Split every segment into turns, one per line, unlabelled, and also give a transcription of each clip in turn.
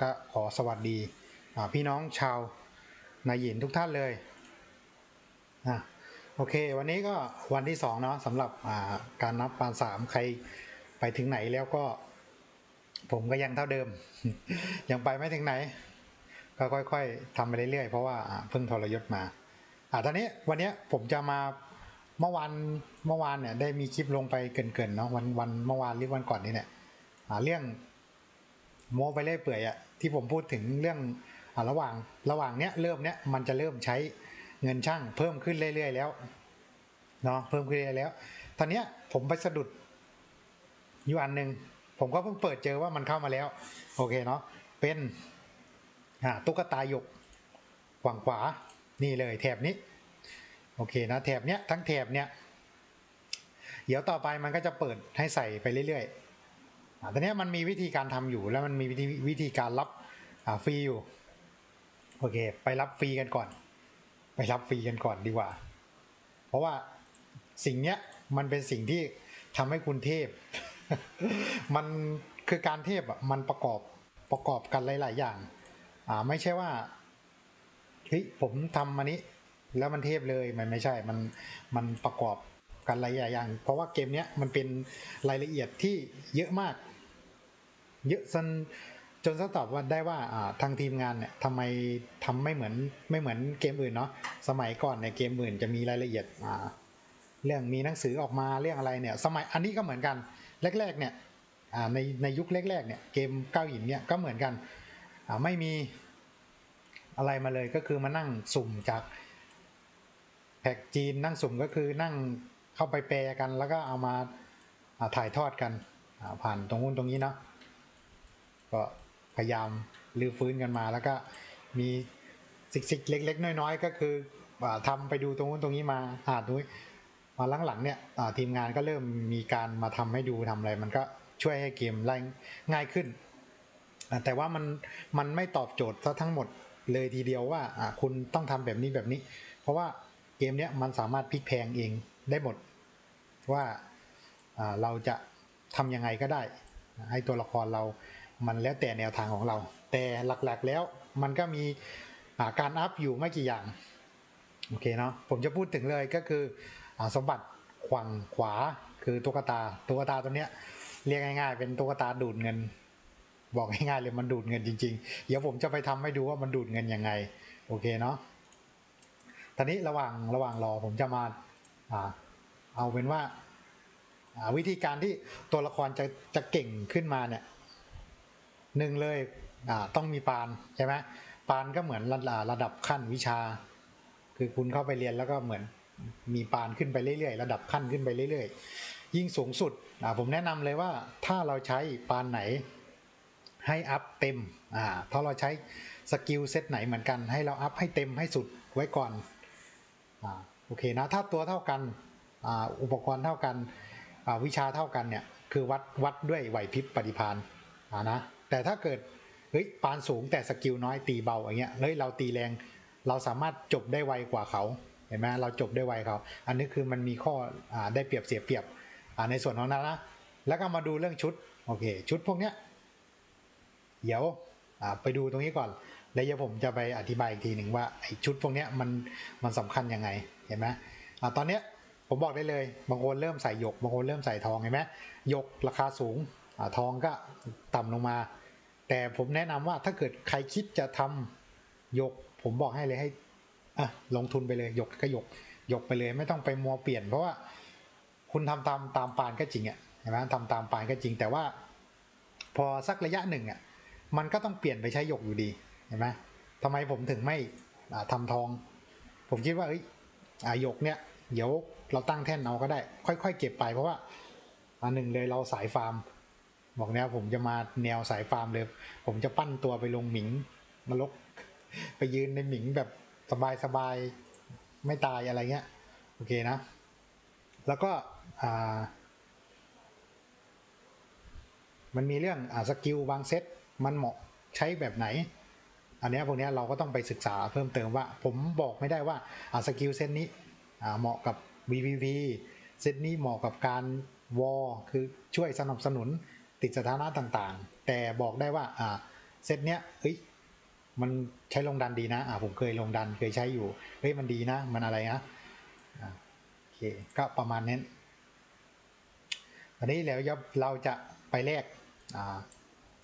ก็ขอสวัสดีพี่น้องชาวนายหินทุกท่านเลยอะโอเค วันนี้ก็วันที่สองเนาะสำหรับการนับปานสามใครไปถึงไหนแล้วก็ ผมก็ยังเท่าเดิม ยังไปไม่ถึงไหน ก็ค่อยๆทำไปเรื่อยๆ เพราะว่าเพิ่งทรยศมาอ่าตอนนี้วันนี้ผมจะมาเมื่อวานเมื่อวานเนี่ยได้มีคลิปลงไปเกินๆเนาะวันวันเมื่อวานหรือวันก่อนนี้เนี่ยเรื่อง โมไปเรื่อยเปื่อยอะที่ผมพูดถึงเรื่องอระหว่างระหว่างเนี้ยเริ่มเนี้ยมันจะเริ่มใช้เงินช่างเพิ่มขึ้นเรื่อยๆแล้วเนาะเพิ่มขึ้นเรื่อยๆแล้วตอนเนี้ยผมไปสะดุดอยู่อันหนึ่งผมก็เพิ่งเปิดเจอว่ามันเข้ามาแล้ว โอเคเนาะเป็นอ่าตุ๊กตาหยกฝั่งขวานี่เลยแถบนี้ โอเคนะแถบเนี้ยทั้งแถบเนี้ยเดี๋ยวต่อไปมันก็จะเปิดให้ใส่ไปเรื่อยๆ ตอนนี้มันมีวิธีการทำอยู่แล้วมันมีวิธีวิธีการรับฟรีอยู่โอเค ไปรับฟรีกันก่อน ไปรับฟรีกันก่อนดีกว่า เพราะว่าสิ่งเนี้ยมันเป็นสิ่งที่ทำให้คุณเทพ มันคือการเทพอะมันประกอบประกอบกันหลาย ๆ อย่าง อ่าไม่ใช่ว่าเฮ้ยผมทำมานี้ แล้วมันเทพเลยมันไม่ใช่มันมันประกอบกันหลายอย่าง เพราะว่าเกมเนี้ยมันเป็นรายละเอียดที่เยอะมาก เยอะจนจนสตอบว่าได้ว่าทางทีมงานเนี่ยทำไมทำไม่เหมือนไม่เหมือนเกมอื่นเนาะสมัยก่อนในเกมอื่นจะมีรายละเอียดเรื่องมีหนังสือออกมาเรื่องอะไรเนี่ย สมัยอันนี้ก็เหมือนกันแรก ๆ เนี่ยในในยุคแรกๆเนี่ยเกมเก้าหินเนี่ยก็เหมือนกันไม่มีอะไรมาเลยก็คือมานั่งสุ่มจากแพ็กจีนนั่งสุ่มก็คือนั่งเข้าไปแปลกัน แล้วก็เอามาถ่ายทอดกันผ่านตรงนู้นตรงนี้เนาะ ก็พยายามรื้อฟื้นกันมา แล้วก็มีสิกสิกเล็ก ๆ น้อย ๆ ก็คืออาทำไปดูตรงนู้นตรงนี้มาอ่านดูมาหลังๆเนี่ยทีมงานก็เริ่มมีการมาทำให้ดูทำอะไร มันก็ช่วยให้เกมไล่ง่ายขึ้น แต่ว่ามันมันไม่ตอบโจทย์ซะทั้งหมดเลยทีเดียวว่าคุณต้องทำแบบนี้แบบนี้ เพราะว่าเกมเนี้ยมันสามารถพลิกแพงเองได้หมดว่าอ่าเราจะทำยังไงก็ได้ ให้ตัวละครเรา มันแล้วแต่แนวทางของเรา แต่หลักๆแล้วมันก็มีการอัพอยู่ไม่กี่อย่างโอเคเนาะผมจะพูดถึงเลยก็คืออสมบัติขวางขวาคือตุ๊กตาตุ๊กตาตัวเนี้ยเรียกง่ายๆ เป็นตุ๊กตาดูดเงิน บอกง่ายๆเลยมันดูดเงินจริงๆ เดี๋ยวผมจะไปทำให้ดูว่ามันดูดเงินยังไงโอเคเนาะตอนนี้ระหว่างระหว่างรอผมจะมาอเอาเป็นว่าวิธีการที่ตัวละครจะจะเก่งขึ้นมาเนี่ย หนึ่งเลยต้องมีปานใช่ไหมปานก็เหมือนระระดับขั้นวิชา คือคุณเข้าไปเรียนแล้วก็เหมือนมีปานขึ้นไปเรื่อยๆ ระดับขั้นขึ้นไปเรื่อยๆ ยิ่งสูงสุดผมแนะนำเลยว่าถ้าเราใช้ปานไหนให้อัพเต็มอ่าถ้าเราใช้สกิลเซตไหนเหมือนกันให้เราอัพให้เต็มให้สุดไว้ก่อนอ่าโอเคนะถ้าตัวเท่ากันอ่าอุปกรณ์เท่ากันอ่าวิชาเท่ากันเนี่ยคือวัดวัดด้วยไหวพริบปฏิพานอ่านะ แต่ถ้าเกิดเฮ้ยปานสูงแต่สกิลน้อยตีเบาอย่างเงี้ยเฮ้ยเราตีแรง เราสามารถจบได้ไวกว่าเขาเห็นไหมเราจบได้ไวเขา อันนี้คือมันมีข้ออได้เปรียบเสียเปรียบในส่วนของนั้นนะแล้วก็มาดูเรื่องชุดโอเค ชุดพวกเนี้ยเดี๋ยวไปดูตรงนี้ก่อน แล้วเดี๋ยวผมจะไปอธิบายอีกทีหนึ่งว่าไอ้ชุดพวกเนี้ยมันมันสำคัญยังไงเห็นไหมอตอนเนี้ยผมบอกได้เลย บางคนเริ่มใส่หยก บางคนเริ่มใส่ทองเห็นไหมหยกราคาสูงอทองก็ต่ำลงมา แต่ผมแนะนำว่าถ้าเกิดใครคิดจะทำหยก ผมบอกให้เลยให้อะลงทุนไปเลยหยกก็หยกหยกไปเลย ไม่ต้องไปมัวเปลี่ยน เพราะว่าคุณทำตามตามปานก็จริงอะเห็นไหมทำตามปานก็จริง แต่ว่า พอสักระยะหนึ่งอะ มันก็ต้องเปลี่ยนไปใช้หยกอยู่ดีเห็นไหมทำไมผมถึงไม่อ่าทำทอง ผมคิดว่าเอ้ยอ่าหยกเนี่ยเดี๋ยวเราตั้งแท่นเอาก็ได้ ค่อย ๆ เก็บไปเพราะว่าอันหนึ่งเลยเราสายฟาร์ม บอกเนี่ยผมจะมาแนวสายฟาร์มเลย ผมจะปั้นตัวไปลงหมิงนรกไปยืนในหมิงแบบสบายๆไม่ตายอะไรเงี้ย โอเคนะ แล้วก็มันมีเรื่องอาสกิลบางเซตมันเหมาะใช้แบบไหน อันเนี้ยพวกเนี้ยเราก็ต้องไปศึกษาเพิ่มเติมว่า ผมบอกไม่ได้ว่าอาสกิลเซตนี้เหมาะกับ VPV เซตนี้เหมาะกับการวอคือช่วยสนับสนุน ติดสถานะต่างๆ แต่บอกได้ว่าอ่าเซตเนี้ยเฮ้ยมันใช้ลงดันดีนะอ่าผมเคยลงดันเคยใช้อยู่เฮ้ยมันดีนะ มันอะไรนะอ่าโอเคก็ประมาณนี้ตอนนี้แล้วเราจะไปแลกอ่า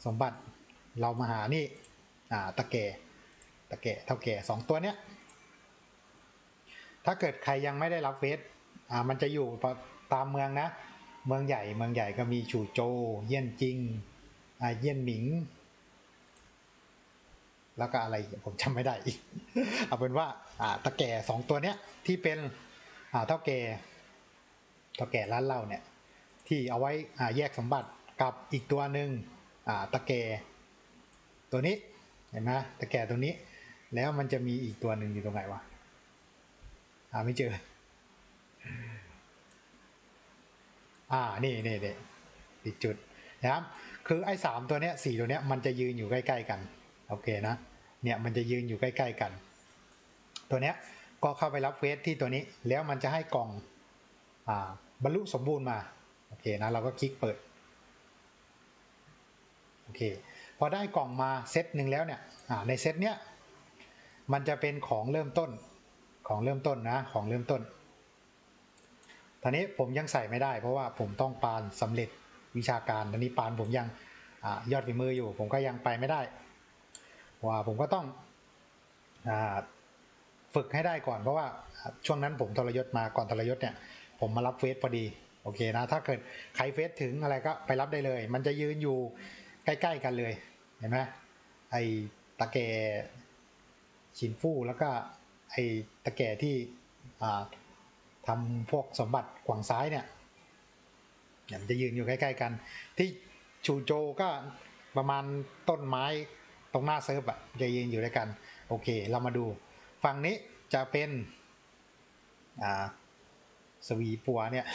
สมบัติเรามาหานี่อ่าตะแก่ตะแก่เท่าแก่สองตัวเนี้ยถ้าเกิดใครยังไม่ได้รับเฟสอ่ามันจะอยู่ตามเมืองนะ เมืองใหญ่เมืองใหญ่ก็มีชูโจ เยี่ยนจิงอาเยี่ยนหมิง แล้วก็อะไรผมจำไม่ได้อีก เอาเป็นว่าอ่าตะแก่สองตัวเนี้ยที่เป็นอ่าเท่าแก่เท่าแก่ร้านเหล้าเนี่ยที่เอาไว้อ่าแยกสมบัติกับอีกตัวหนึ่งอ่าตะแก่ตัวนี้เห็นไหมตะแก่ตัวนี้ แล้วมันจะมีอีกตัวหนึ่งอยู่ตรงไหนวะหาไม่เจอ อ่านี่นี่นี่อีกจุดนะครับคือไอ้สามตัวเนี้ยสี่ตัวเนี้ยมันจะยืนอยู่ใกล้ๆกันโอเคนะเนี่ยมันจะยืนอยู่ใกล้ๆกัน ตัวเนี้ยก็เข้าไปรับเฟสที่ตัวนี้แล้วมันจะให้กล่องอ่าบรรลุสมบูรณ์มาโอเคนะเราก็คลิกเปิดโอเคพอได้กล่องมาเซตหนึ่งแล้วเนี่ยอ่าในเซตเนี้ยมันจะเป็นของเริ่มต้นของเริ่มต้นนะของเริ่มต้น ตอนนี้ผมยังใส่ไม่ได้ เพราะว่าผมต้องปานสำเร็จวิชาการตอนนี้ปานผมยังอยอดฝีมืออยู่ ผมก็ยังไปไม่ได้ ว่าผมก็ต้องอฝึกให้ได้ก่อน เพราะว่าช่วงนั้นผมทรยศมาก่อนทรยศเนี่ยผมมารับเฟสพอดีโอเคนะถ้าเกิดใครเฟสถึงอะไรก็ไปรับได้เลย มันจะยืนอยู่ใกล้ ๆ กันเลยเห็นไหมไอตะแกชินฟู่แล้วก็ไอตะแกที่ ทำพวกสมบัติขวางซ้ายเนี่ยมันจะยืนอยู่ใกล้ๆกัน ที่ชูโจก็ประมาณต้นไม้ตรงหน้าเซิร์ฟอะจะยืนอยู่ด้วยกัน โอเค เรามาดูฝั่งนี้จะเป็นอ่าสวีปัวเนี่ย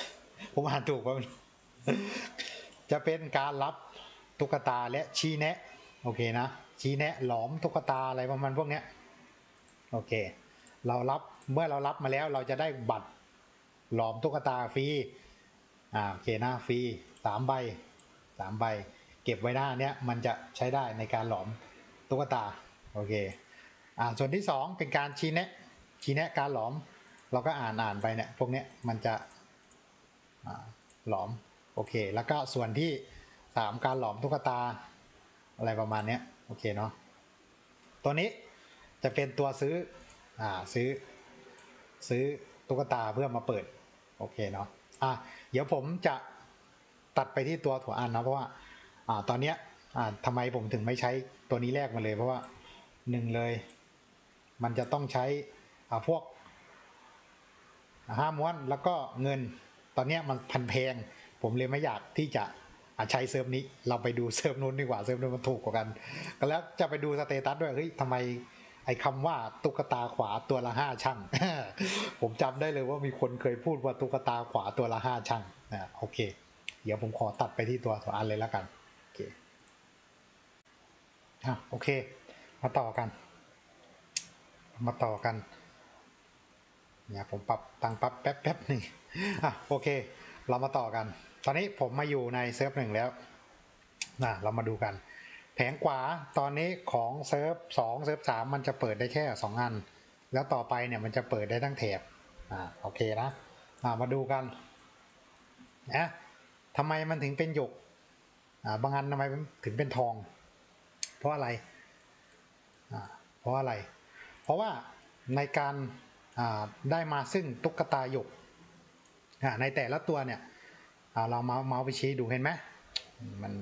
ผมอ่านถูกป่ะจะเป็นการรับตุ๊กตาและชี้แนะ โอเคนะ ชี้แนะหลอมตุ๊กตาอะไรประมาณพวกเนี้ยโอเค เรารับเมื่อเรารับมาแล้วเราจะได้บัตร หลอมตุ๊กตาฟรีอ่าโอเคนะฟรีสามใบสามใบ เก็บไว้หน้าเนี้ยมันจะใช้ได้ในการหลอมตุ๊กตาโอเคอ่าส่วนที่สองเป็นการชี้แนะชี้แนะการหลอม เราก็อ่านอ่านไปเนี่ยพวกเนี้ยมันจะหลอมโอเค แล้วก็ส่วนที่สามการหลอมตุ๊กตาอะไรประมาณเนี้ยโอเคเนาะตัวนี้จะเป็นตัวซื้ออ่าซื้อซื้อตุ๊กตาเพื่อมาเปิด โอเคเนาะอะเดี๋ยวผมจะตัดไปที่ตัวถั่วอันนะเพราะว่าอ่าตอนเนี้ยอ่าทำไมผมถึงไม่ใช้ตัวนี้แรกมาเลย เพราะว่าหนึ่งเลย มันจะต้องใช้อ่าพวกห้าม้วนแล้วก็เงินตอนเนี้ยมันพันแพง ผมเลยไม่อยากที่จะใช้เซิร์ฟนี้เราไปดูเซิร์ฟนู้นดีกว่าเซิร์ฟนู้นมันถูกกว่ากันก็แล้วจะไปดูสเตตัสด้วยเฮ้ยทำไม ไอ้คำว่าตุ๊กตาขวาตัวละห้าช่าง ผมจำได้เลยว่ามีคนเคยพูดว่าตุ๊กตาขวาตัวละห้าช่างนะโอเค เดี๋ยวผมขอตัดไปที่ตัวตัวอันเลยแล้วกัน โอเคอะโอเค มาต่อกัน มาต่อกันเนี่ยผมปรับตังปั๊บแป๊บแป๊บหนึ่งอะโอเค เรามาต่อกัน ตอนนี้ผมมาอยู่ในเซิร์ฟหนึ่งแล้วนะเรามาดูกัน แผงขวาตอนนี้ของเซิร์ฟสองเซิร์ฟสามมันจะเปิดได้แค่สองอัน แล้วต่อไปเนี่ยมันจะเปิดได้ทั้งแถบอ่าโอเคนะอ่ามาดูกันนะทำไมมันถึงเป็นหยกอ่าบางอันทำไมถึงเป็นทอง เพราะอะไรอ่าเพราะอะไร เพราะว่าในการอ่าได้มาซึ่งตุ๊กตาหยกอ่าในแต่ละตัวเนี่ยอ่าเราเมาส์เมาส์ไปชี้ดูเห็นไหมมัน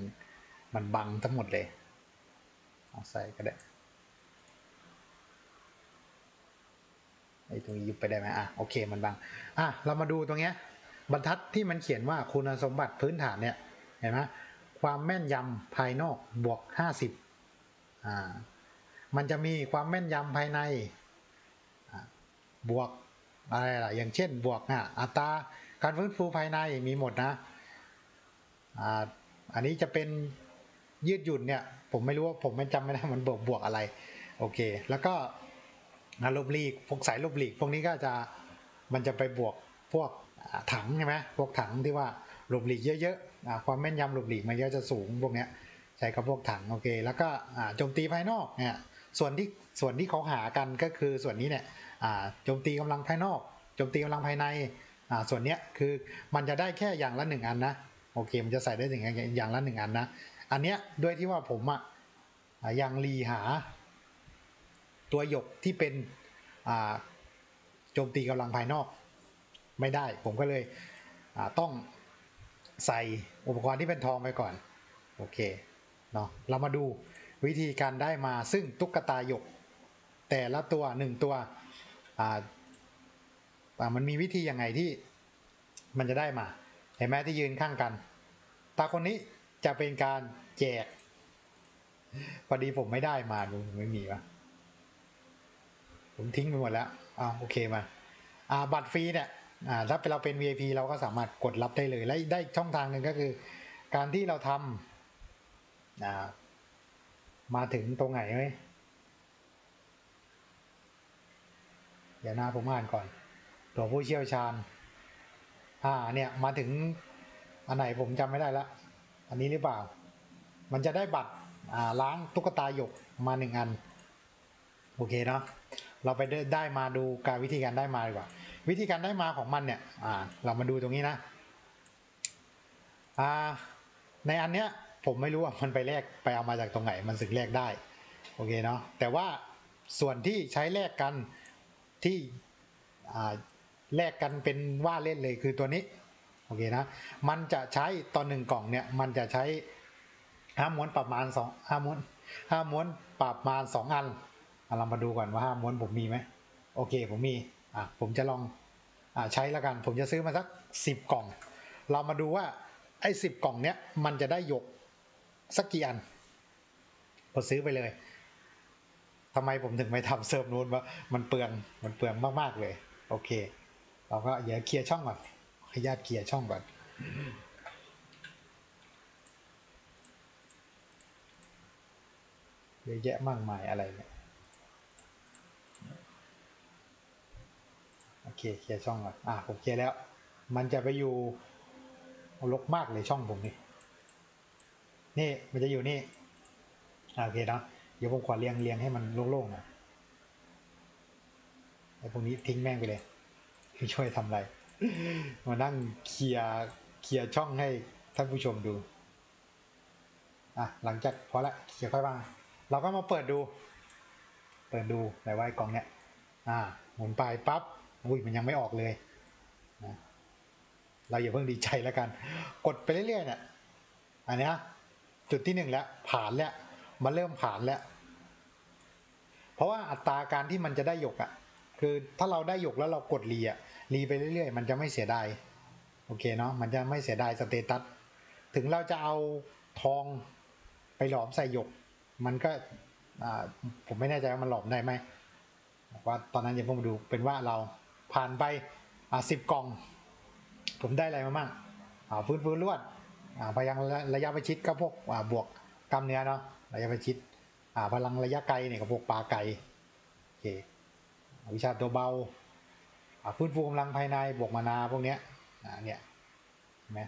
มันบังทั้งหมดเลย เอาใส่ก็ได้ไอ้ตรงนี้ยุบไปได้ไหมอะโอเคมันบังอะเรามาดูตรงเนี้ยบรรทัดที่มันเขียนว่าคุณสมบัติพื้นฐานเนี่ยเห็นไหมความแม่นยำภายนอกบวกห้าสิบอ่ามันจะมีความแม่นยำภายในบวกอะไรล่ะอย่างเช่นบวกอะอัตราการฟื้นฟูภายในมีหมดนะอ่าอันนี้จะเป็นยืดหยุ่นเนี่ย ผมไม่รู้ว่าผมไม่จำไม่ได้มันบวกบวกอะไร โอเค แล้วก็นะลบลีกพวกสายลบลีก พวกนี้ก็จะมันจะไปบวกพวกถังใช่ไหมพวกถังที่ว่าลบหลีกเยอะๆความแม่นยำลบหลีกมันก็จะสูงพวกเนี้ยใช้กับพวกถังโอเค แล้วก็โจมตีภายนอกเนี่ยส่วนที่ส่วนที่เขาหากันก็คือส่วนนี้เนี่ยโจมตีกำลังภายนอกโจมตีกำลังภายในส่วนเนี้ยคือมันจะได้แค่อย่างละหนึ่งอันนะโอเค มันจะใส่ได้ถึงอย่างละหนึ่งอันนะ อันเนี้ยด้วยที่ว่าผมอะยังรีหา ตัวหยกที่เป็นอ่าโจมตีกำลังภายนอก ไม่ได้ ผมก็เลยอ่าต้องใส่อุปกรณ์ที่เป็นทองไปก่อน โอเคเนาะเรามาดูวิธีการได้มาซึ่งตุ๊กตาหยก แต่ละตัวหนึ่งตัวอ่ามันมีวิธียังไงที่มันจะได้มา เห็นไหมที่ยืนข้างกัน ตาคนนี้ จะเป็นการแจกพอดีผมไม่ได้มาดูไม่มีวะผมทิ้งไปหมดแล้วอ้าวโอเคมาอ่าบัตรฟรีเนี่ยอ่าถ้าเราเป็น VIP เราก็สามารถกดรับได้เลย และได้ช่องทางหนึ่งก็คือ การที่เราทำอ่ามาถึงตรงไหนไหมเดี๋ยวหน้าผมอ่านก่อน ตัวผู้เชี่ยวชาญ อ่าเนี่ยมาถึงอันไหนผมจำไม่ได้ละ อันนี้หรือเปล่า มันจะได้บัตรล้างตุ๊กตาหยกมาหนึ่งอัน โอเคเนาะเราไปได้ไดมาดูการวิธีการได้มาดีกว่า วิธีการได้มาของมันเนี่ยเรามาดูตรงนี้นะในอันเนี้ยผมไม่รู้ว่ามันไปแลกไปเอามาจากตรงไหนมันสึกแลกได้โอเคเนาะแต่ว่าส่วนที่ใช้แลกกันที่แลกกันเป็นว่าเล่นเลยคือตัวนี้ โอเคนะ มันจะใช้ตอนหนึ่งกล่องเนี่ย มันจะใช้ห้าม้วนประมาณสองห้าม้วนห้าม้วนประมาณสองอันเรามาดูก่อนว่าห้าม้วนผมมีไหมโอเคผมมีอะผมจะลองอ่าใช้ล้วกัน ผมจะซื้อมาสักสิบกล่อง เรามาดูว่าไอ้สิบกล่องเนี้ยมันจะได้หยกสักกี่อันพอซื้อไปเลยทำไมผมถึงไม่ทำเซิร์ฟนู้นวะมันเปลืองมันเปลืองมาก ๆ เลย โอเค เราก็เดี๋ยวเคลียร์ช่องก่อน ขออนุญาตเคลียร์ช่องก่อนเยอะแยะมากมายอะไรเนี่ยโอเคเคลียร์ช่องก่อนอะผมเคลียร์แล้ว มันจะไปอยู่รกมากเลยช่องผมนี่นี่มันจะอยู่นี่อโอเคเนาะเดี๋ยวผมขอเรียงเรียงให้มันโล่งๆหน่อยไอ้พวกนี้ทิ้งแม่งไปเลยไม่ช่วยทำอะไร มานั่งเคลียร์เคลียร์ช่องให้ท่านผู้ชมดูอะหลังจากพอละเคลียร์ค่อยบ้างเราก็มาเปิดดู เปิดดูไหนว่าไอ้กล่องเนี้ยอ่าหมุนไปปั๊บอุ้ยมันยังไม่ออกเลยนะเราอย่าเพิ่งดีใจแล้วกัน กดไปเรื่อยๆเนี่ยอันเนี้ยจุดที่หนึ่งแล้วผ่านแล้วมาเริ่มผ่านแล้ว เพราะว่าอัตราการที่มันจะได้หยกอะ่ะ คือถ้าเราได้หยกแล้วเรากดรีอะรีไปเรื่อยๆ มันจะไม่เสียดายโอเคเนาะมันจะไม่เสียดายสเตตัสถึงเราจะเอาทองไปหลอมใส่หยก มันก็อ่าผมไม่แน่ใจว่ามันหลอมได้ไหมว่าตอนนั้นยังผมดูเป็นว่าเราผ่านไปอ่าสิบกล่อง ผมได้อะไรมาบ้างอ่าฟื้นฟื้นรวดอ่าพลังระยะประชิดก็พวกบวกกล้ามเนื้อเนาะระยะประชิดอ่าพลังระยะไกลเนี่ยก็พวกปลาไกลโอเค วิชาตัวเบาอ่าฟื้นฟูกำลังภายในบวกมานาพวกเนี้ยเนี่ยเห็นไหม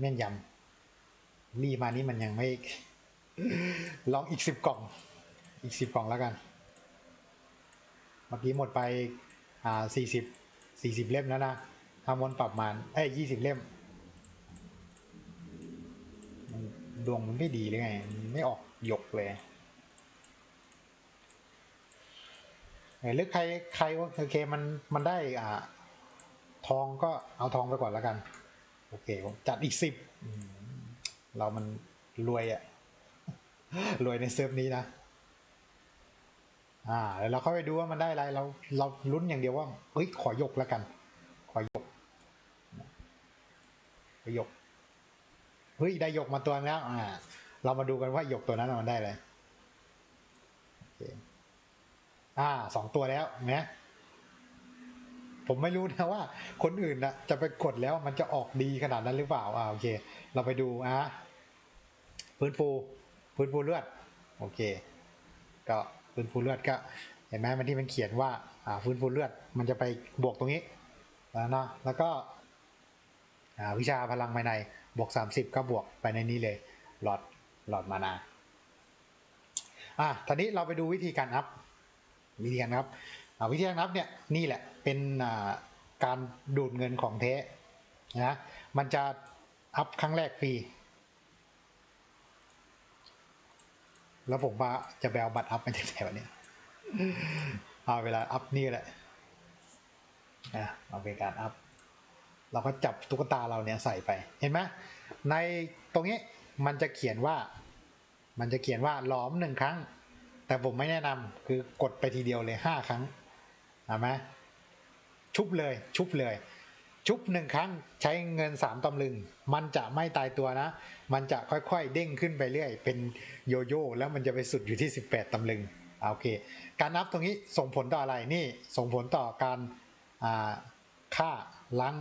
แม่นยำรีมานี่มันยังไม่ลองอีกสิบกล่อง อีกสิบกล่องแล้วกัน เมื่อกี้หมดไปอ่าสี่สิบสี่สิบเล่มแล้วนะทำวนปรับมาเอ้ยยี่สิบเล่มดวงมันไม่ดีเลยไง ไม่ออกหยกเลยเออ หรือใครใครว่าโอเคมันมันได้อ่าทองก็เอาทองไปก่อนแล้วกัน โอเคผมจัดอีกสิบเรามันรวยอะรวยในเซิร์ฟนี้นะ อ่าแล้วเราเข้าไปดูว่ามันได้อะไรเราเราลุ้นอย่างเดียวว่าเฮ้ยขอยกแล้วกัน ขอยกขอยกเฮ้ยได้ยกมาตัวแล้ว อ่า เรามาดูกันว่ายกตัวนั้นมันได้อะไรโอเค อ่าสองตัวแล้วนะผมไม่รู้นะว่า คนอื่นนะจะไปกดแล้วมันจะออกดีขนาดนั้นหรือเปล่าอ่าโอเค เราไปดูอะฟื้นฟูฟื้นฟูเลือด โอเค ก็ฟื้นฟูเลือดก็เห็นไหมมันที่มันเขียนว่า อ่าฟื้นฟูเลือด มันจะไปบวกตรงนี้แล้วเนาะแล้วก็อ่าวิชาพลังภายในบวก 30 ก็บวกไปในนี้เลย หลอดหลอดมานาอะทีนี้เราไปดูวิธีการอัพ วิธีการนับวิธีการนับเนี่ยนี่แหละเป็นการดูดเงินของเทนะมันจะอัพครั้งแรกฟรีแล้วผมว่าจะไปเอาบัตรอัพมาจากไหนวะเนี่ยเอาเวลาอัพนี่แหละนะเอาเป็นการอัพเราก็จับตุ๊กตาเราเนี่ยใส่ไปเห็นไหมในตรงนี้มันจะเขียนว่า มันจะเขียนว่าหลอมหนึ่งครั้ง แต่ผมไม่แนะนำคือกดไปทีเดียวเลยห้าครั้งเห็นไหมชุบเลย ชุบเลย ชุบหนึ่งครั้งใช้เงินสามตำลึง มันจะไม่ตายตัวนะ มันจะค่อยๆ เด้งขึ้นไปเรื่อย เป็นโยโย่แล้วมันจะไปสุดอยู่ที่ 18ตำลึงโอเค การนับตรงนี้ส่งผลต่ออะไรนี่ส่งผลต่อการอ่าค่าล้าง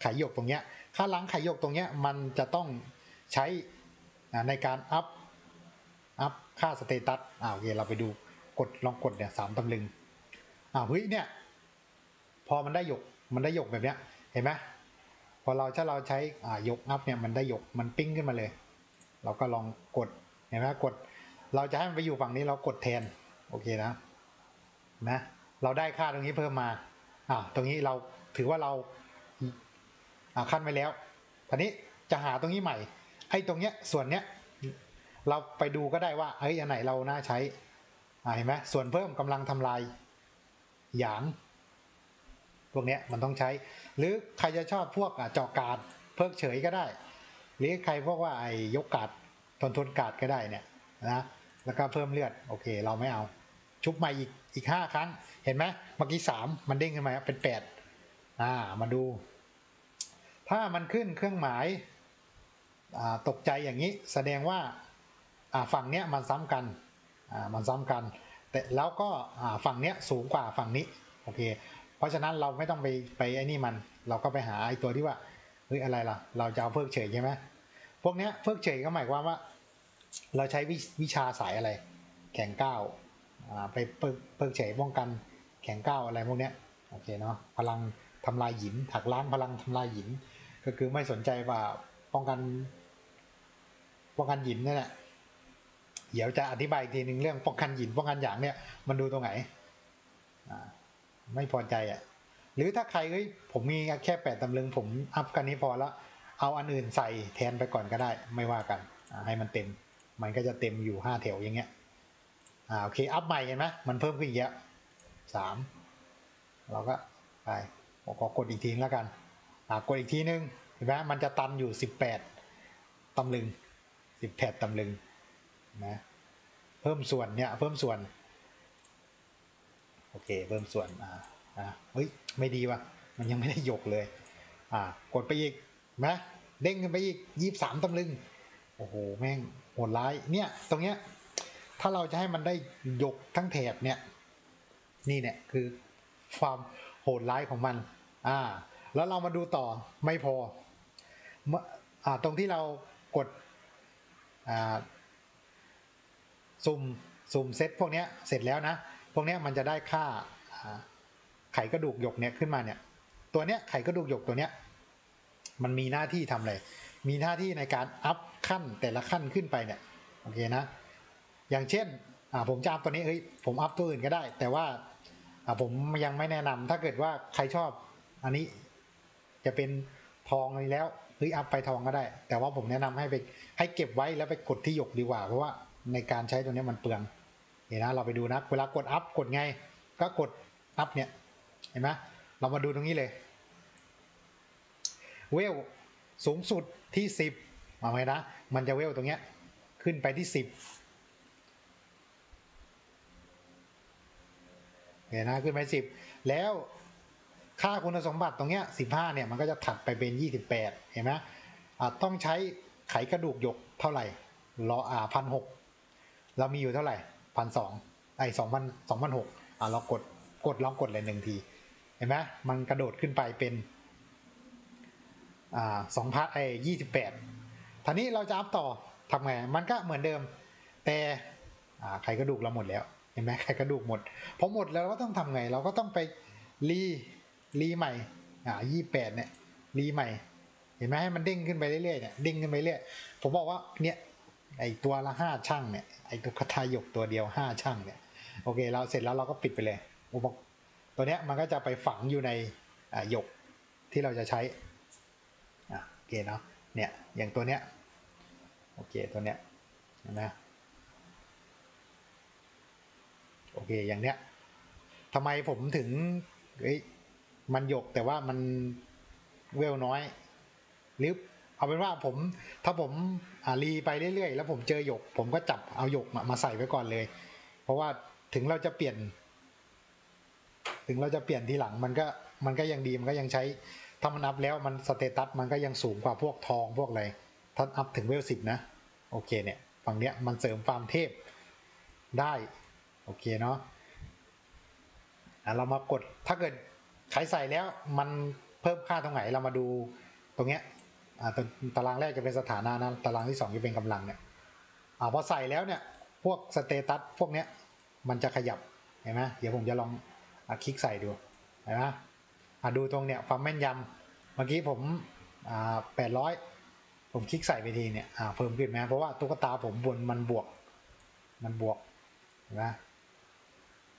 ไขยกตรงเนี้ยค่าล้างไขยกตรงเนี้ยมันจะต้องใช้ในการอัพอัพ ค่าสเตตัสอ่าโอเคเราไปดูกดลองกดเนี่ยสามตำลึงอ่าเฮ้ยเนี่ย พอมันได้หยกมันได้หยกแบบเนี้ยเห็นไหมพอเราถ้าเราใช้อ่ายกอัพเนี่ยมันได้หยกมันปิ้งขึ้นมาเลย เราก็ลองกดเห็นไหมกด เราจะให้มันไปอยู่ฝั่งนี้เรากดแทนโอเคนะนะเราได้ค่าตรงนี้เพิ่มมาอ่าตรงนี้เราถือว่าเราอ่าขั้นไว้แล้วทีนี้จะหาตรงนี้ใหม่ไอ้ตรงเนี้ยส่วนเนี้ย เราไปดูก็ได้ว่าเอ้ยอันไหนเราน่าใช้เห็นไหมส่วนเพิ่มกำลังทำลายหยางพวกเนี้ยมันต้องใช้ หรือใครจะชอบพวกเจาะกาดเพิกเฉยก็ได้ หรือใครพวกว่าไอ้ยกกาดทนทนกาดก็ได้เนี่ยนะแล้วก็เพิ่มเลือดโอเค เราไม่เอา ชุบใหมาอีกอีกห้าครั้ง เห็นไหมเมื่อกี้สามมันเด้งขึ้นมาเป็นแปดอ่ามาดู ถ้ามันขึ้นเครื่องหมายตกใจอย่างนี้แสดงว่า ฝั่งเนี้ยมันซ้ำกันอ่ามันซ้ำกัน แต่แล้วก็ฝั่งเนี้ยสูงกว่าฝั่งนี้โอเคเพราะฉะนั้นเราไม่ต้องไปไปไอ้นี่มัน เราก็ไปหาไอ้ตัวที่ว่าเฮ้ยอะไรล่ะ เราจะเอาเพิกเฉยใช่ไหมพวกเนี้ยเพิกเฉยก็หมายความว่า เราใช้วิวชาสายอะไร แข็งก้าวอ่าไปเพิกเพิกเฉยป้องกันแข็งก้าวอะไรพวกเนี้ยโอเคเนาะพลังทำลายหินถักล้างพลังทำลายหิน ก็คือไม่สนใจว่าป้องกันป้องกันหินนี่แหละ เดี๋ยวจะอธิบายอีกทีหนึ่งเรื่องป้องกันหินป้องกันอย่างเนี่ย มันดูตรงไหนไม่พอใจอะ หรือถ้าใครเฮ้ยผมมีแค่แปดตำลึงผมอัพกันนี้พอแล้วเอาอันอื่นใส่แทนไปก่อนก็ได้ ไม่ว่ากันให้มันเต็ม มันก็จะเต็มอยู่ห้าแถวอย่างเงี้ยอ่าโอเคอัพใหม่เห็นไหมมันเพิ่มขึ้นเยอะสามเราก็ไปผมขอกดอีกทีแล้วกันอ่ากดอีกทีนึงเห็นไหมมันจะตันอยู่สิบแปดตำลึงสิบแปดตำลึง นะเพิ่มส่วนเนี่ยเพิ่มส่วน โอเคเพิ่มส่วนอ่าอ่าเฮ้ยไม่ดีวะมันยังไม่ได้ยกเลย อ่ากดไปอีกนะเด้งขึ้นไปอีกยี่สามตำลึงโอ้โหแม่งโหดร้ายเนี่ยตรงเนี้ยถ้าเราจะให้มันได้ยกทั้งแถบเนี่ยนี่เนี่ยคือความโหดร้ายของมัน อ่า แล้วเรามาดูต่อไม่พอเมื่ออ่าตรงที่เรากดอ่า ซุ่มซุ่มเซตพวกนี้เสร็จแล้วนะ พวกนี้มันจะได้ค่าไขกระดูกหยกเนี่ยขึ้นมาเนี่ย ตัวเนี้ยไขกระดูกหยกตัวเนี้ยมันมีหน้าที่ทำอะไร มีหน้าที่ในการอัพขั้นแต่ละขั้นขึ้นไปเนี่ยโอเคนะ อย่างเช่นผมจะอัพตัวนี้เฮ้ยผมอัพตัวอื่นก็ได้ แต่ว่าอ่าผมยังไม่แนะนำถ้าเกิดว่าใครชอบอันนี้จะเป็นทองเลยแล้วเฮ้ยอัพไปทองก็ได้ แต่ว่าผมแนะนำให้ไปให้เก็บไว้แล้วไปกดที่หยกดีกว่าเพราะว่า ในการใช้ตัวนี้มันเปลืองเห็นนะเราไปดูนะเวลากดอัพกดไง ก็กดอัพเนี่ยเห็นไหมเรามาดูตรงนี้เลยเวลสูงสุดที่สิบเอาไงนะ มันจะเวลตรงเนี้ยขึ้นไปที่สิบเห็นนะขึ้นไปสิบแล้วค่าคุณสมบัติตรงเนี้ยสิบห้าเนี่ยมันก็จะถัดไปเป็นยี่สิบแปดเห็นไหมต้องใช้ไขกระดูกหยกเท่าไหร่รออ่าพันหก เรามีอยู่เท่าไหร่พันสองไอ้สองพันสองพันหกอ่าเรากดกดลองกดเลยหนึ่งที เห็นไหมมันกระโดดขึ้นไปเป็นอ่าสองพันไอ้ยี่สิบแปดทีนี้เราจะอัพต่อทำไง มันก็เหมือนเดิม แต่อ่าไขกระดูกเราหมดแล้ว เห็นไหมไขกระดูกหมดพอหมดแล้วเราก็ต้องทำไง เราก็ต้องไปรีรีใหม่อ่ายี่แปดเนี่ยรีใหม่ เห็นไหมให้มันเด้งขึ้นไปเรื่อยๆเนี่ยเด้งขึ้นไปเรื่อยผมบอกว่าเนี่ย ไอตัวละห้าช่างเนี่ยไอตุ๊กตาหยกตัวเดียวห้าช่างเนี่ยโอเคเราเสร็จแล้วเราก็ปิดไปเลยอุปกรณ์ตัวเนี้ยมันก็จะไปฝังอยู่ในหยกที่เราจะใช้อะโอเคเนาะเนี่ยอย่างตัวเนี้ยโอเคตัวเนี้ยเห็นไหมโอเคอย่างเนี้ยทำไมผมถึงเอ้ยมันหยกแต่ว่ามันเวลน้อยหรือ เอาเป็นว่าผมถ้าผมรีไปเรื่อยๆ แล้วผมเจอหยก ผมก็จับเอาหยกมามาใส่ไว้ก่อนเลย เพราะว่าถึงเราจะเปลี่ยน ถึงเราจะเปลี่ยนทีหลังมันก็มันก็ยังดีมันก็ยังใช้ถ้ามันอัพแล้วมันสเตตัสมันก็ยังสูงกว่าพวกทองพวกอะไรถ้าอัพถึงเวลสิบนะ โอเคเนี่ยฝั่งเนี้ยมันเสริมฟามเทพได้ โอเคเนาะอะเรามากดถ้าเกิดใช้ใส่แล้วมันเพิ่มค่าตรงไหนเรามาดูตรงเนี้ย ตตารางแรกจะเป็นสถานะนะตารางที่สองจะเป็นกำลังเนี่ยอ่าพอใส่แล้วเนี่ยพวกสเตตัสพวกเนี้ยมันจะขยับเห็นไหมเดี๋ยวผมจะลองอะคลิกใส่ดูเห็นไหมอะดูตรงเนี้ยความแม่นยำเมื่อกี้ผมอ่าแปดร้อยผมคลิกใส่ไปทีเนี่ยอ่าเพิ่มขึ้นไหมเพราะว่าตุ๊กตาผมบนมันบวกมันบวกเห็นไหม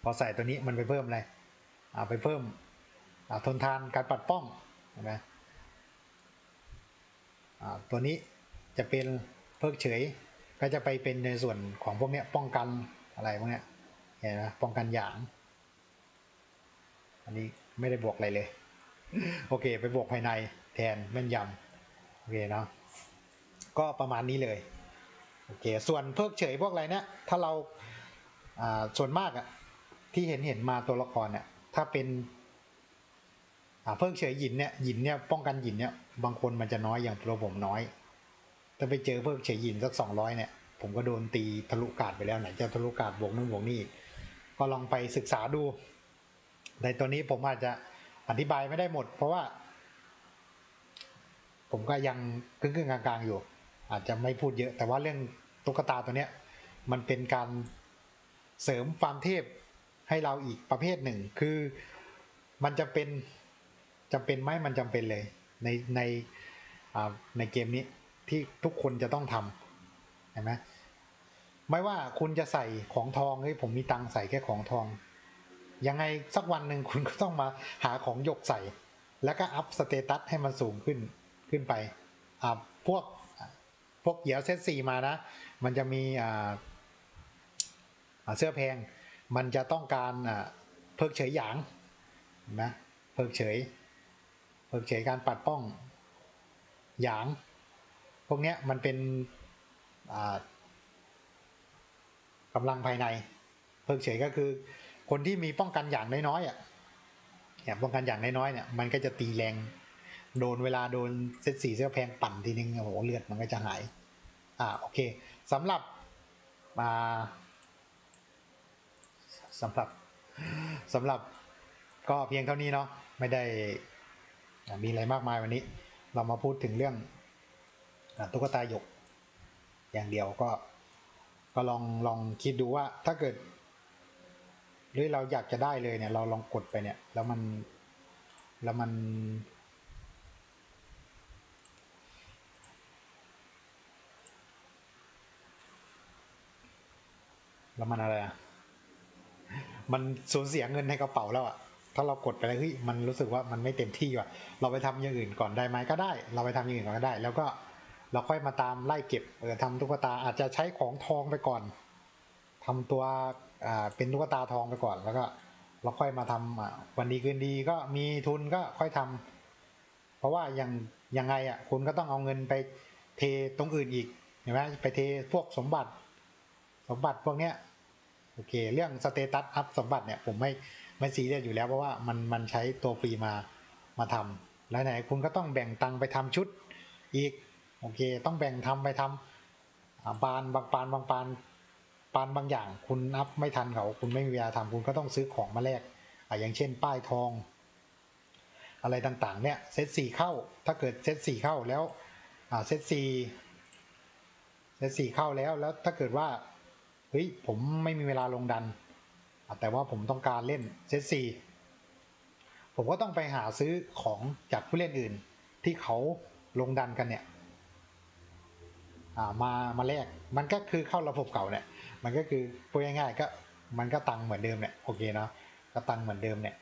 พอใส่ตัวนี้มันไปเพิ่มอะไรอ่าไปเพิ่มอ่าทนทานการปัดป้องเห็นไหม ตัวนี้จะเป็นเพิกเฉย ก็จะไปเป็นในส่วนของพวกนี้ป้องกันอะไรพวกนี้เห็นไหมป้องกันหยาง อันนี้ไม่ได้บวกอะไรเลย โอเค ไปบวกภายในแทนแม่นยำโอเคเนาะก็ประมาณนี้เลยโอเคส่วนเพิกเฉยพวกอะไรเนี่ยถ้าเราอ่าส่วนมากอะที่เห็นเห็นมาตัวละครเนี่ยถ้าเป็น เพิกเฉยหยินเนี่ยหยินเนี่ยป้องกันหยินเนี่ยบางคนมันจะน้อยอย่างตัวผมน้อยถ้าไปเจอเพิกเฉยหยินสักสองร้อยเนี่ยผมก็โดนตีทะลุกาดไปแล้วไหนจะทะลุกาดบวกนู่นบวกนี่กก็ลองไปศึกษาดู ในตัวนี้ผมอาจจะอธิบายไม่ได้หมด เพราะว่า ผมก็ยังครึ่งๆกลางๆอยู่ อาจจะไม่พูดเยอะ แต่ว่าเรื่องตุ๊กตาตัวเนี้ย มันเป็นการเสริมความเทพให้เราอีกประเภทหนึ่ง คือมันจะเป็น จำเป็นไหมมันจำเป็นเลย ในในในเกมนี้ที่ทุกคนจะต้องทำเห็นไหมไม่ว่าคุณจะใส่ของทองเฮ้ยผมมีตังใส่แค่ของทอง ยังไงสักวันหนึ่งคุณก็ต้องมาหาของหยกใส่ แล้วก็อัพสเตตัสให้มันสูงขึ้นขึ้นไปอ่าพวกพวกเหยียวเซตสี่มานะ มันจะมีอ่าเสื้อแพง มันจะต้องการเพิกเฉยหยางเห็นไหมเพิกเฉย เพิกเฉยการปัดป้องหยาง พวกเนี้ยมันเป็นอ่ากำลังภายใน เพิกเฉยก็คือคนที่มีป้องกันอย่างน้อยๆอะเนี่ยป้องกันอย่างน้อยๆเนี่ยมันก็จะตีแรง โดนเวลาโดนเซตสีเสื้อแพงปั่นทีนึงโอ้โหเลือดมันก็จะหาย อ่าโอเคสำหรับมาสำหรับสำหรับก็เพียงเท่านี้เนาะไม่ได้ มีอะไรมากมายวันนี้ เรามาพูดถึงเรื่องตุ๊กตาหยก อย่างเดียวก็ ก็ลองลองคิดดูว่าถ้าเกิด หรือเราอยากจะได้เลยเนี่ย เราลองกดไปเนี่ย แล้วมันแล้วมัน แล้วมันอะไรอะมันสูญเสียเงินในกระเป๋าแล้วอะ ถ้าเรากดไปแล้วเฮ้ยมันรู้สึกว่ามันไม่เต็มที่ว่ะ เราไปทำอย่างอื่นก่อนได้ไหมก็ได้ เราไปทำอย่างอื่นก่อนก็ได้ แล้วก็เราค่อยมาตามไล่เก็บเออทำตุ๊กตาอาจจะใช้ของทองไปก่อนทำตัวอ่าเป็นตุ๊กตาทองไปก่อน แล้วก็ เราค่อยมาทำอะวันดีคืนดีก็มีทุนก็ค่อยทำเพราะว่าอยังยังไงอะคุณก็ต้องเอาเงินไปเทตรงอื่นอีกเห็นไหมไปเทพวกสมบัติ สมบัติพวกเนี้ยโอเค เรื่องสเตตัสอัพสมบัติเนี่ยผมไม่ ไม่ซีเรียสอยู่แล้วเพราะว่ามันมันใช้ตัวฟรีมามาทำแล้วไหนคุณก็ต้องแบ่งตังไปทำชุดอีกโอเค ต้องแบ่งทำไปทำอ่าปานบางปานบางปานปานบางอย่าง คุณอัพไม่ทันเขาคุณไม่มีเวลาทำคุณก็ต้องซื้อของมาแลกออย่างเช่น ป้ายทอง อะไรต่างๆเนี่ยเซตสี่เข้า ถ้าเกิดเซตสี่เข้าแล้วเซตสี่เซตสี่เข้าแล้วแล้วถ้าเกิดว่าเฮ้ยผมไม่มีเวลาลงดัน แต่ว่าผมต้องการเล่นเซตสี่ผมก็ต้องไปหาซื้อของจากผู้เล่นอื่น ที่เขาลงดันกันเนี่ยมามาแลกมันก็คือเข้าระบบเก่าเนี่ยมันก็คือพูดง่ายๆก็มันก็ตังเหมือนเดิมเนี่ยโอเคเนาะก็ตังเหมือนเดิมเนี่ย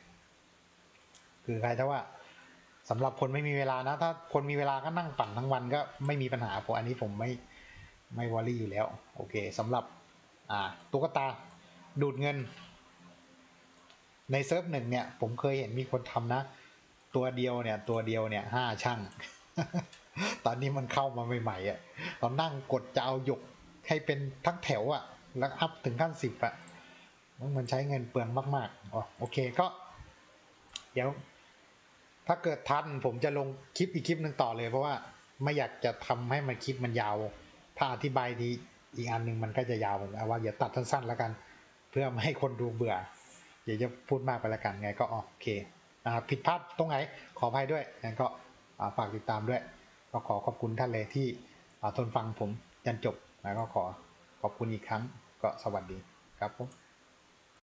คือใครถ้าว่าสำหรับคนไม่มีเวลานะ ถ้าคนมีเวลาก็นั่งปั่นทั้งวันก็ไม่มีปัญหาผมอันนี้ผมไม่ไม่วอรี่อยู่แล้วโอเคสำหรับอ่าตุ๊กตาดูดเงิน ในเซิร์ฟหนึ่งเนี่ย ผมเคยเห็นมีคนทำนะ ตัวเดียวเนี่ย ตัวเดียวเนี่ยห้าช่างตอนนี้มันเข้ามาใหม่ๆอะตอนนั่งกดจะเอาหยกให้เป็นทั้งแถวอะ แล้วอัพถึงขั้นสิบอะมันใช้เงินเปลืองมากๆอ๋อโอเคก็ เดี๋ยว ถ้าเกิดทันผมจะลงคลิปอีกคลิปหนึ่งต่อเลย เพราะว่าไม่อยากจะทำให้มันคลิปมันยาว ถ้าอธิบายทีอีกอันหนึ่งมันก็จะยาวผมเอาว่าอย่าตัดสั้นๆแล้วกัน เพื่อไม่ให้คนดูเบื่อ อย่าจะพูดมากไปละกันไงก็โอเคผิดพลาดตรงไหนขออภัยด้วยงั้นก็ฝากติดตามด้วย ก็ขอขอบคุณท่านเลยที่ทนฟังผมจนจบแล้วก็ขอขอบคุณอีกครั้งก็สวัสดีครับผม